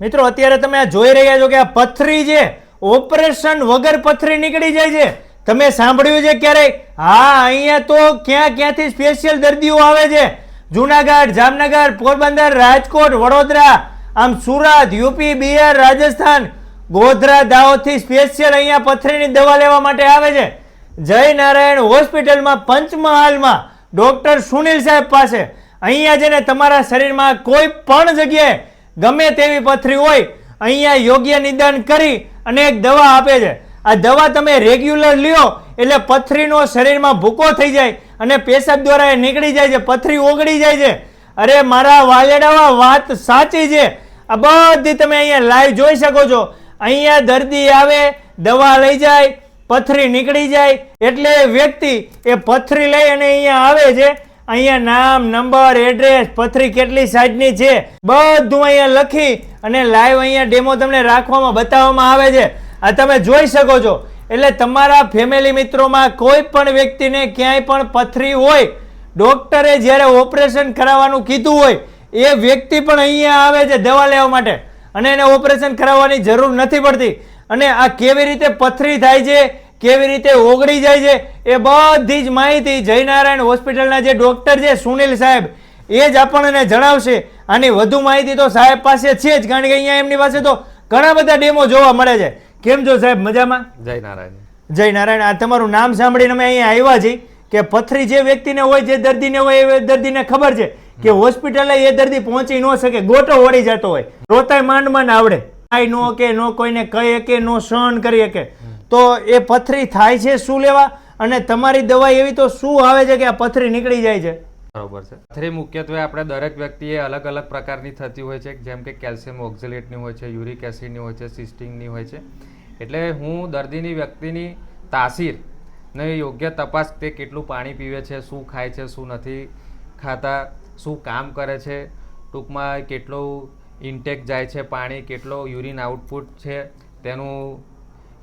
મિત્રો, અત્યારે તમે આ જોઈ રહ્યા છો કે આ પથરી છે, ઓપરેશન વગર પથરી નીકળી જાય છે. તમે સાંભળ્યું છે ક્યારેય? હા, અહીંયા તો ક્યાં ક્યાંથી સ્પેશિયલ દર્દીઓ આવે છે? જુનાગઢ, જામનગર, પોરબંદર, રાજકોટ, વડોદરા, આમ સુરત, યુપી, બિહાર, રાજસ્થાન, ગોધરા દાહોદથી સ્પેશિયલ અહીંયા પથરીની દવા લેવા માટે આવે છે. જય નારાયણ હોસ્પિટલમાં પંચમહાલમાં ડોક્ટર સુનિલ સાહેબ પાસે. અહીંયા જેને તમારા શરીરમાં કોઈ પણ જગ્યાએ ગમે તેવી પથરી હોય, અહીંયા યોગ્ય નિદાન કરી અને એક દવા આપે છે. આ દવા તમે રેગ્યુલર લ્યો, એટલે પથરીનો શરીરમાં ભૂકો થઈ જાય અને પેશાબ દ્વારા એ નીકળી જાય છે, પથરી ઓગળી જાય છે. અરે મારા વાલેડાવા, વાત સાચી છે. આ બધી તમે અહીંયા લાઈવ જોઈ શકો છો. અહીંયા દર્દી આવે, દવા લઈ જાય, પથરી નીકળી જાય, એટલે વ્યક્તિ એ પથરી લઈ અને અહીંયા આવે છે. અહીંયા નામ, નંબર એડ્રેસ પથરી કેટલી સાઈઝની છે, બધું અહીંયા લખી અને લાઈવ અહીંયા ડેમો તમને રાખવામાં, બતાવવામાં આવે છે. આ તમે જોઈ શકો છો. એટલે તમારા ફેમિલી મિત્રોમાં કોઈ પણ વ્યક્તિને ક્યાંય પણ પથરી હોય ડોક્ટરે જ્યારે ઓપરેશન કરાવવાનું કીધું હોય, એ વ્યક્તિ પણ અહીંયા આવે છે દવા લેવા માટે. અને એને ઓપરેશન કરાવવાની જરૂર નથી પડતી. અને આ કેવી રીતે પથરી થાય છે કેવી રીતે ઓગળી જાય છે એ બધી જ માહિતી જયનારાયણ હોસ્પિટલના જે ડોક્ટર છે સુનિલ સાહેબ એ જ આપણને જણાવશે. આની વધુ માહિતી તો સાહેબ પાસે છે જ કારણ કે અહીંયા એમની પાસે તો ઘણા બધા ડેમો જોવા મળે છે. કેમ છો સાહેબ મજામાં? જય નારાયણ જય નારાયણ આ તમારું નામ સાંભળીને અમે અહીંયા આવ્યા છીએ કે પથરી જે વ્યક્તિને હોય જે દર્દીને હોય એ દર્દીને ખબર છે કે હોસ્પિટલે એ દર્દી પહોંચી ન શકે ગોટો વળી જતો હોય. રોતાય માંડ માંડ આવડે. આય નો કે નો કોઈને કહી કે નો સહન કરી શકે. તો એ પથરી થાય છે શું લેવા? અને તમારી દવા એવી તો શું આવે છે કે આ પથરી નીકળી જાય છે? બરોબર છે. પથરી મુખ્યત્વે આપણે દરેક વ્યક્તિએ અલગ અલગ પ્રકારની થતી હોય છે, જેમ કે કેલ્શિયમ ઓક્ઝેલેટની હોય છે, યુરિક એસિડની હોય છે સિસ્ટિંગની હોય છે. એટલે હું દર્દીની વ્યક્તિની તાસીર ને યોગ્ય તપાસ તે કેટલું પાણી પીવે છે, શું ખાય છે, શું નથી ખાતા, શું કામ કરે છે, ટૂંકમાં કેટલું ઇન્ટેક જાય છે પાણી, કેટલો યુરિન આઉટપુટ છે, તેનું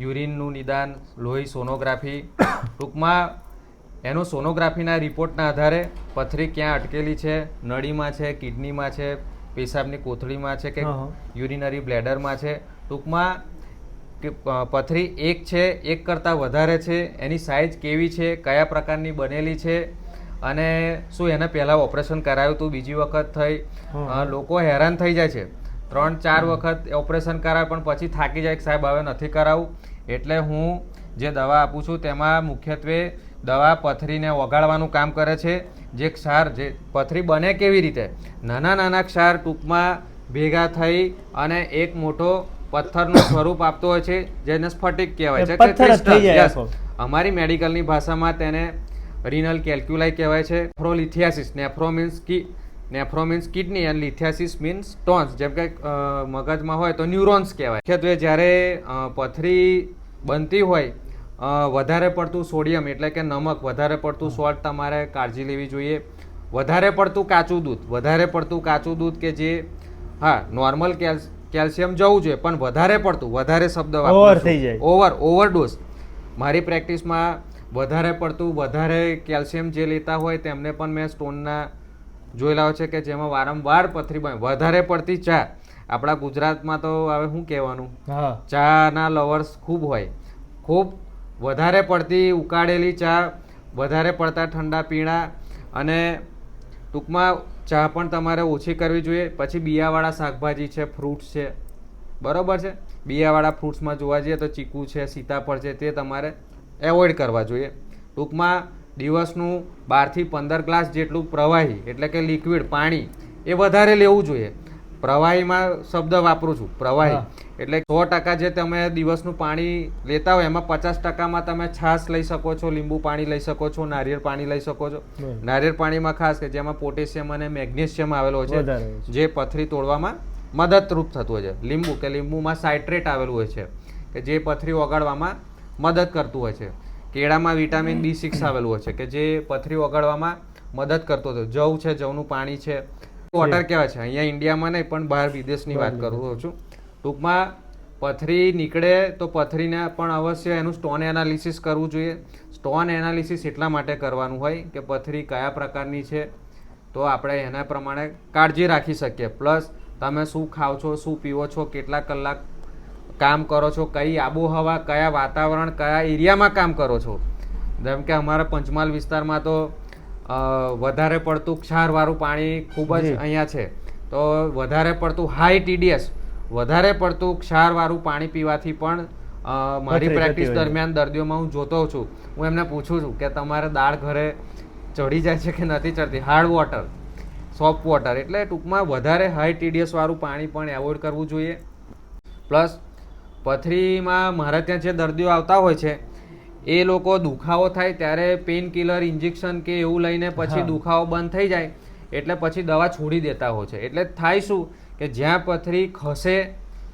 યુરિનનું નિદાન લોહી સોનોગ્રાફી. ટૂંકમાં એનો સોનોગ્રાફીના રિપોર્ટના આધારે પથરી ક્યાં અટકેલી છે નળીમાં છે કિડનીમાં છે પેશાબની કોથળીમાં છે કે યુરિનરી બ્લેડરમાં છે. ટૂંકમાં કે પથરી એક છે એક કરતાં વધારે છે એની સાઇઝ કેવી છે કયા પ્રકારની બનેલી છે અને શું એને પહેલાં ઓપરેશન કરાયું હતું બીજી વખત થઈ? લોકો હેરાન થઈ જાય છે. ત્રણ ચાર વખત ઓપરેશન કરાવે પણ પછી થાકી જાય કે સાહેબ હવે નથી કરાવવું એટલે હું જે દવા આપું છું તેમાં મુખ્યત્વે દવા પથરીને ઓગાળવાનું કામ કરે છે. જે ક્ષાર જે પથરી બને કેવી રીતે? નાના નાના ક્ષાર ટૂંકમાં ભેગા થઈ અને એક મોટો પથ્થરનું સ્વરૂપ આપતો હોય છે જેને સ્ફટિક કહેવાય છે. અમારી મેડિકલની ભાષામાં તેને રિનલ કેલ્ક્યુલાઈ કહેવાય છે. નેફ્રોલિથિયાસિસ. નેફ્રો મીન્સ કી નેફ્રો મીન્સ કિડની અને લિથિયાસિસ મીન્સ ટોન્સ જેમ કે મગજમાં હોય તો ન્યુરોન્સ કહેવાય. મુખ્યત્વે જ્યારે પથરી બનતી હોય વધારે પડતું સોડિયમ એટલે કે નમક વધારે પડતું સોલ્ટ તમારે કાળજી લેવી જોઈએ. વધારે પડતું કાચું દૂધ વધારે પડતું કાચું દૂધ કે જે હા નોર્મલ કેલ્શિયમ જવું જોઈએ પણ વધારે પડતું વધારે શબ્દ ઓવર થઈ જાય. ઓવર ઓવરડોઝ મારી પ્રેક્ટિસમાં વધારે પડતું વધારે કેલ્શિયમ જે લેતા હોય તેમને પણ મેં સ્ટોનના જોયેલા હોય છે કે જેમાં વારંવાર પથરી બને. વધારે પડતી ચા. આપણા ગુજરાતમાં તો હવે શું કહેવાનું? ચાના લવર્સ ખૂબ હોય. ખૂબ વધારે પડતી ઉકાળેલી ચા વધારે પડતા ઠંડા પીણા અને ટૂંકમાં ચા પણ તમારે ઓછી કરવી જોઈએ. પછી બિયાવાળા શાકભાજી છે ફ્રૂટ્સ છે. બરોબર છે? બિયાવાળા ફ્રૂટ્સમાં જોવા જઈએ તો ચીકુ છે સીતાફળ છે તે તમારે એવોઇડ કરવા જોઈએ. ટૂંકમાં દિવસનું બારથી પંદર ગ્લાસ જેટલું પ્રવાહી એટલે કે લિક્વિડ પાણી એ વધારે લેવું જોઈએ. પ્રવાહીમાં શબ્દ વાપરું છું પ્રવાહી. એટલે સો ટકા જે તમે દિવસનું પાણી લેતા હોય એમાં પચાસ ટકામાં તમે છાશ લઈ શકો છો લીંબુ પાણી લઈ શકો છો નારિયેળ પાણી લઈ શકો છો. નારિયેળ પાણીમાં ખાસ કે જેમાં પોટેશિયમ અને મેગ્નેશિયમ આવેલો છે છે. જે પથરી તોડવામાં મદદરૂપ થતું હોય છે. લીંબુ કે લીંબુમાં સાઇટ્રેટ આવેલું હોય છે કે જે પથરી ઓગાળવામાં મદદ કરતું હોય છે. કેળામાં વિટામિન બી સિક્સ આવેલું હોય છે કે જે પથરી ઓગાળવામાં મદદ કરતો હતો. જવ છે જવનું પાણી છે. વોટર કહેવાય છે? અહીંયા ઇન્ડિયામાં નહીં પણ બહાર વિદેશની વાત કરું છું. ટૂંકમાં પથરી નીકળે તો પથરીને પણ અવશ્ય એનું સ્ટોન એનાલિસિસ કરવું જોઈએ. સ્ટોન એનાલિસિસ એટલા માટે કરવાનું હોય કે પથરી કયા પ્રકારની છે તો આપણે એના પ્રમાણે કાળજી રાખી શકીએ. પ્લસ તમે શું ખાઓ છો શું પીવો છો કેટલા કલાક કામ કરો છો? કઈ આબોહવા કયા વાતાવરણ કયા એરિયામાં કામ કરો છો? જેમ કે અમારા પંચમહાલ વિસ્તારમાં તો વધારે પડતું ક્ષારવાળું પાણી ખૂબ જ અહીંયા છે. તો વધારે પડતું હાઈ ટીડીએસ વધારે પડતું ક્ષારવાળું પાણી પીવાથી પણ મારી પ્રેક્ટિસ. દરમિયાન દર્દીઓમાં હું જોતો છું. હું એમને પૂછું છું કે તમારે દાળ ઘરે ચડી જાય છે કે નથી ચડતી હાર્ડ વોટર સોફ્ટ વોટર એટલે ટૂંકમાં વધારે હાઈ ટીડીએસ વાળું પાણી પણ એવોઇડ કરવું જોઈએ. પ્લસ પથરીમાં મારા ત્યાં જે દર્દીઓ આવતા હોય છે એ લોકો દુખાવો થાય ત્યારે પેઇન કિલર ઇન્જેક્શન કે એવું લઈને પછી દુખાવો બંધ થઈ જાય એટલે પછી દવા છોડી દેતા હોય છે. એટલે થાય શું કે જ્યાં પથરી ખસે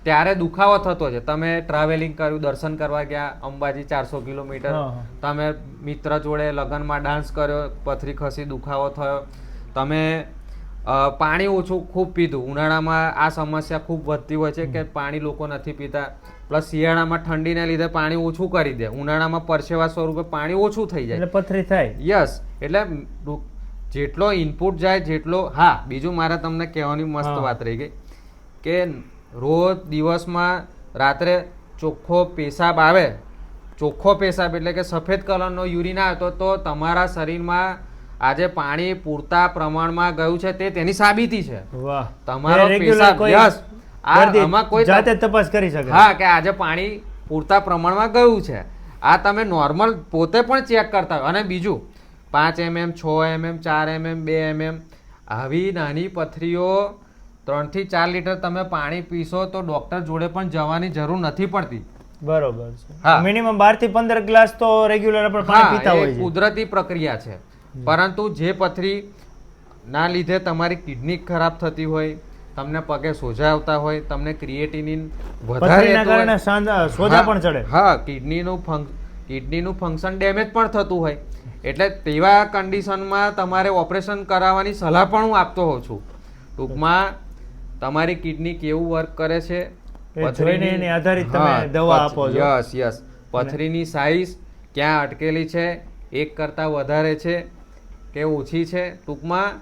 ત્યારે દુખાવો થતો છે. તમે ટ્રાવેલિંગ કર્યું દર્શન કરવા ગયા અંબાજી ચારસો કિલોમીટર. તમે મિત્ર જોડે લગ્નમાં ડાન્સ કર્યો પથરી ખસી દુખાવો થયો તમે પાણી ઓછું ખૂબ પીધું. ઉનાળામાં આ સમસ્યા ખૂબ વધતી હોય છે કે પાણી લોકો નથી પીતા. પ્લસ શિયાળામાં ઠંડીને લીધે પાણી ઓછું કરી દે. ઉનાળામાં પરસેવા સ્વરૂપે પાણી ઓછું થઈ જાય. એટલે પથરી થાય. યસ. એટલે જેટલો ઇનપુટ જાય જેટલો હા બીજું મારે તમને કહેવાની મસ્ત વાત રહી ગઈ કે રોજ દિવસમાં રાત્રે ચોખ્ખો પેશાબ આવે ચોખ્ખો પેશાબ એટલે કે સફેદ કલરનો યુરિન આવે તો તો તમારા શરીરમાં આજે પાણી પૂરતા પ્રમાણમાં ગયું છે તે તેની સાબિતી છે. વાહ. તમારો પેશાબ, કોઈ આમાં જાતે તપાસ કરી શકે. હા કે આજે પાણી પૂરતા પ્રમાણમાં ગયું છે. આ તમે નોર્મલ પોતે પણ ચેક કરતા અને બીજું પાંચ એમએમ છ એમએમ ચાર એમએમ બે એમએમ આવી નાની પથરીઓ ત્રણથી ચાર લીટર તમે પાણી પીશો તો ડોક્ટર જોડે પણ જવાની જરૂર નથી પડતી. બરોબર છે. મિનિમમ બારથી પંદર ગ્લાસ તો રેગ્યુલર આપણે પાણી પીતા હોય કુદરતી પ્રક્રિયા છે. પરંતુ જે પથરી ના લીધે તમારી કિડની ખરાબ થતી હોય તમને પગે સોજા આવતા હોય તમને ક્રિએટિનિન વધારે પથરીના કારણે સોજા પણ ચડે. હા કિડનીનું ફંક કિડનીનું ફંક્શન ડેમેજ પણ થતું હોય. એટલે તેવા કન્ડિશનમાં તમારે ઓપરેશન કરાવવાની સલાહ પણ હું આપતો હોઉં છું. ટૂંકમાં તમારી કિડની કેવું વર્ક કરે છે? જોઈને આધારિત તમે દવા આપો યસ યસ. પથરીની સાઈઝ ક્યાં અટકેલી છે? એક કરતાં વધારે છે? કે ઓછી છે? ટૂંકમાં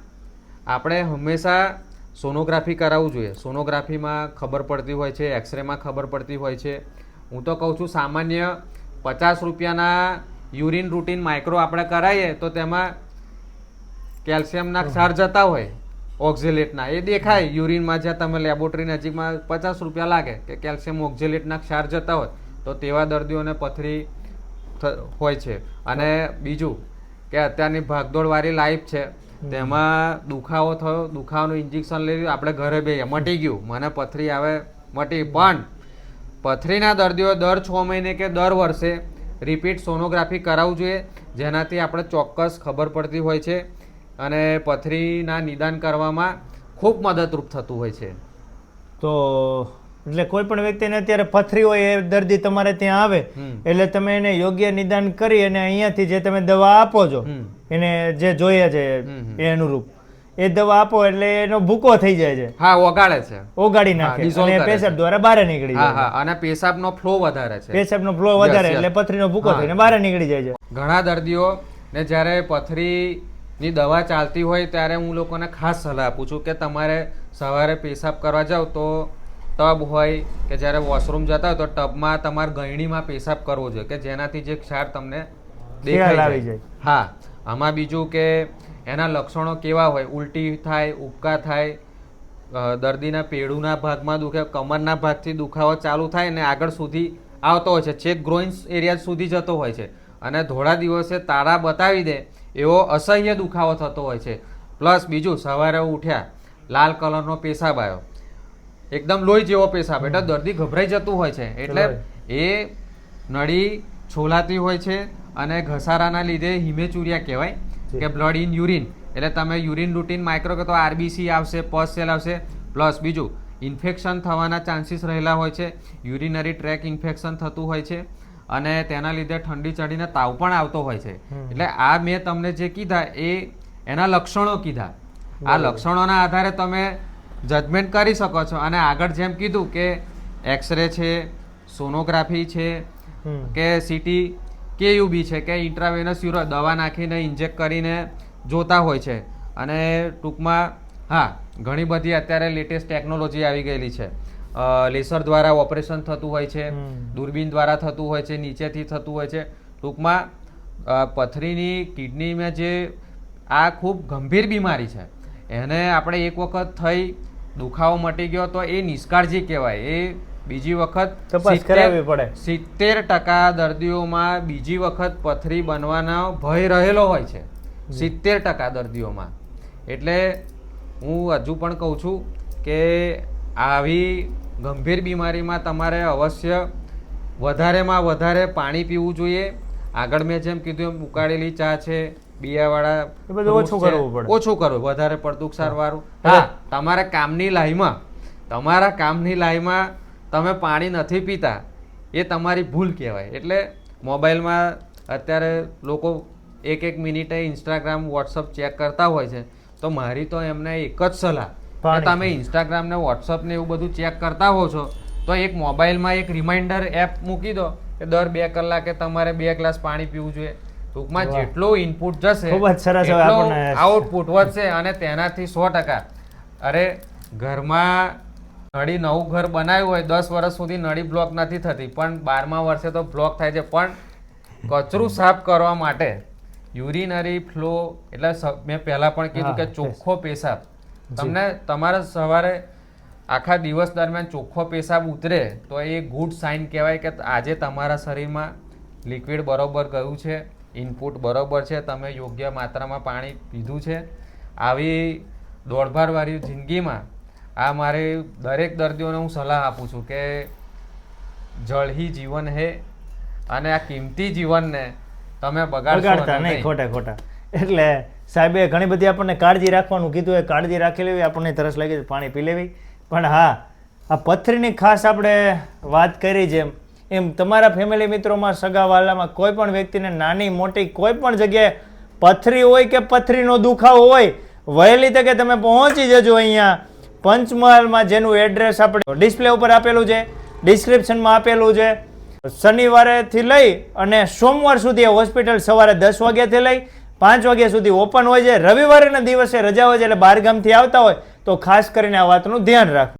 આપણે હંમેશા સોનોગ્રાફી કરાવવું જોઈએ. સોનોગ્રાફીમાં ખબર પડતી હોય છે એક્સરેમાં ખબર પડતી હોય છે. હું તો કહું છું સામાન્ય પચાસ રૂપિયાના યુરિન રૂટીન માઇક્રો આપણે કરાવીએ તો તેમાં કેલ્શિયમના ક્ષાર જતા હોય. ઓક્ઝેલેટના. એ દેખાય. યુરિનમાં જ્યાં તમે લેબોરેટરી નજીકમાં પચાસ રૂપિયા લાગે કે કેલ્શિયમ ઓક્ઝેલેટના ક્ષાર જતા હોય તો તેવા દર્દીઓને પથરી થ- હોય છે. અને બીજું કે અત્યારની ભાગદોડવાળી લાઈફ છે. તેમાં દુખાવો થયો દુખાવાનું ઇન્જેક્શન લઈ લીધું આપણે ઘરે બે મટી ગયું. મને પથરી આવે મટી. પણ પથરીના દર્દીઓ દર છ મહિને કે દર વર્ષે રિપીટ સોનોગ્રાફી કરાવવું જોઈએ. જેનાથી આપણે ચોક્કસ ખબર પડતી હોય છે અને પથરીના નિદાન કરવામાં ખૂબ મદદરૂપ થતું હોય છે. તો એટલે કોઈ પણ વ્યક્તિને અત્યારે પથરી હોય એ દર્દી તમારે ત્યાં આવે એટલે તમે એને યોગ્ય નિદાન કરી અને અહીંયાથી જે તમે દવા આપો છો એને જે જોઈએ છે. એ અનુરૂપ. એ દવા આપો એટલે એનો ભૂકો થઈ જાય છે. હા ઓગાળે છે. ઓગાળી નાખે. અને પેશાબ દ્વારા બહાર નીકળી જાય હા અને પેશાબનો ફ્લો વધારે છે. પેશાબનો ફ્લો વધારે. એટલે પથરીનો ભૂકો. થઈને બહાર નીકળી જાય છે. ઘણા દર્દીઓ ને જ્યારે પથરી ની દવા ચાલતી હોય ત્યારે હું લોકોને ખાસ સલાહ આપું છું કે તમારે સવારે પેશાબ કરવા જાવ તો ટબ હોય કે જ્યારે વોશરૂમ જતા હોય તો ટબમાં તમારે ગયણીમાં પેશાબ કરવો જોઈએ કે જેનાથી જે ક્ષાર તમને દેખાઈ જાય. હા આમાં બીજું કે એના લક્ષણો કેવા હોય? ઉલટી થાય ઉબકા થાય દર્દીના પેડુના ભાગમાં દુખે કમરના ભાગથી દુખાવો ચાલુ થાય અને આગળ સુધી આવતો હોય છે. છેક ગ્રોઇન્સ એરિયા સુધી જતો હોય છે. અને ધોળા દિવસે તારા બતાવી દે એવો અસહ્ય દુખાવો થતો હોય છે. પ્લસ બીજું સવારે ઉઠ્યા લાલ કલરનો પેશાબ આવ્યો. એકદમ લોહી જેવો પેશાબ એટલે દર્દી ગભરાઈ જતું હોય છે. એટલે એ નળી છોલાતી હોય છે અને ઘસારાના લીધે હિમેચુરિયા કહેવાય કે બ્લડ ઇન યુરિન એટલે તમે યુરિન રૂટીન માઇક્રો કે તો આરબીસી આવશે પસ સેલ આવશે પ્લસ બીજું ઇન્ફેક્શન થવાના ચાન્સીસ રહેલા હોય છે. યુરિનરી ટ્રેક ઇન્ફેક્શન થતું હોય છે અને તેના લીધે ઠંડી ચડીને તાવ પણ આવતો હોય છે. એટલે આ મેં તમને જે કીધા એ એના લક્ષણો કીધા. આ લક્ષણોના આધારે તમે જજમેન્ટ કરી શકો છો. અને આગળ જેમ કીધું કે એક્સરે છે સોનોગ્રાફી છે કે સીટી કે યુબી છે કે ઇન્ટ્રાવેનસ યુરો દવા નાખીને ઇન્જેક્ટ કરીને જોતા હોય છે. અને ટૂંકમાં હા ઘણી બધી અત્યારે લેટેસ્ટ ટેકનોલોજી આવી ગયેલી છે. લેસર દ્વારા ઓપરેશન થતું હોય છે દૂરબીન દ્વારા થતું હોય છે નીચેથી થતું હોય છે. ટૂંકમાં પથરીની કિડનીમાં જે આ ખૂબ ગંભીર બીમારી છે. એને આપણે એક વખત થઈ દુખાવો મટી ગયો તો એ નિષ્કાળજી કહેવાય. એ બીજી વખત તપાસ સિત્તેર- કરાવવી પડે. સિત્તેર ટકા દર્દીઓમાં બીજી વખત પથરી બનવાનો ભય રહેલો હોય છે. સિત્તેર ટકા દર્દીઓમાં. એટલે હું હજુ પણ કહું છું કે આવી ગંભીર બીમારીમાં તમારે અવશ્ય વધારેમાં વધારે પાણી પીવું જોઈએ. આગળ મેં જેમ કીધું એમ ઉકાળેલી ચા છે બિયાવાળા એ બધું ઓછું કરવું પડે. ઓછું કરવું વધારે પડતું સારવારું હા. તમારા કામની લાઈમાં તમારા કામની લાઈમાં તમે પાણી નથી પીતા એ તમારી ભૂલ કહેવાય. એટલે મોબાઈલમાં અત્યારે લોકો એક એક મિનિટે ઇન્સ્ટાગ્રામ વોટ્સઅપ ચેક કરતા હોય છે. તો મારી તો એમને એક જ સલાહ તમે ઇન્સ્ટાગ્રામ ને વોટ્સઅપ ને એવું બધું ચેક કરતા હો છો તો એક મોબાઈલમાં એક રિમાઇન્ડર એપ મૂકી દો કે દર બે કલાકે તમારે બે ગ્લાસ પાણી પીવું જોઈએ. ટૂંકમાં. જેટલું ઇનપુટ જશે ખૂબ જ સરસ હવે આપણને- આઉટપુટ વધશે અને તેનાથી સો ટકા. અરે ઘરમાં નળી નવું ઘર બનાવ્યું હોય દસ વર્ષ સુધી નળી બ્લોક નથી થતી પણ બારમા વર્ષે તો બ્લોક થાય છે. પણ કચરું સાફ કરવા માટે યુરિનરી ફ્લો એટલે મેં પહેલા પણ કીધું કે ચોખ્ખો પેશાબ. તમને તમારે સવારે આખા દિવસ દરમિયાન ચોખ્ખો પેશાબ ઉતરે તો એ ગુડ સાઇન કહેવાય કે આજે તમારા શરીરમાં લિક્વિડ બરોબર ગયું છે. ઇનપુટ બરાબર છે તમે યોગ્ય માત્રામાં પાણી પીધું છે. આવી દોડભાડવાળી જિંદગીમાં આ મારે દરેક દર્દીઓને હું સલાહ આપું છું કે જળ હી જીવન હે અને આ કિંમતી જીવનને તમે બગાડતા નહીં નહીં. ખોટા ખોટા. એટલે સાહેબે ઘણી બધી આપણને કાળજી રાખવાનું કીધું એ કાળજી રાખી લેવી આપણને તરસ લાગી પાણી પી લેવી. પણ હા આ પથરીની ખાસ આપણે વાત કરી જેમ એમ તમારા ફેમિલી મિત્રોમાં સગાવાલામાં કોઈ પણ વ્યક્તિને નાની મોટી કોઈ પણ જગ્યાએ પથરી હોય કે પથરીનો દુખાવો હોય, વહેલી તકે તમે પહોંચી જજો અહીંયા. પંચમહાલમાં જેનું એડ્રેસ આપણે ડિસ્પ્લે ઉપર આપેલું છે ડિસ્ક્રિપ્શનમાં આપેલું છે. શનિવારેથી લઈ અને સોમવાર સુધી હોસ્પિટલ સવારે દસ વાગ્યાથી લઈ, પાંચ વાગ્યા સુધી ઓપન હોય છે. રવિવારના દિવસે રજા હોય છે એટલે બહારગામથી આવતા હોય, તો ખાસ કરીને આ વાતનું ધ્યાન રાખવું.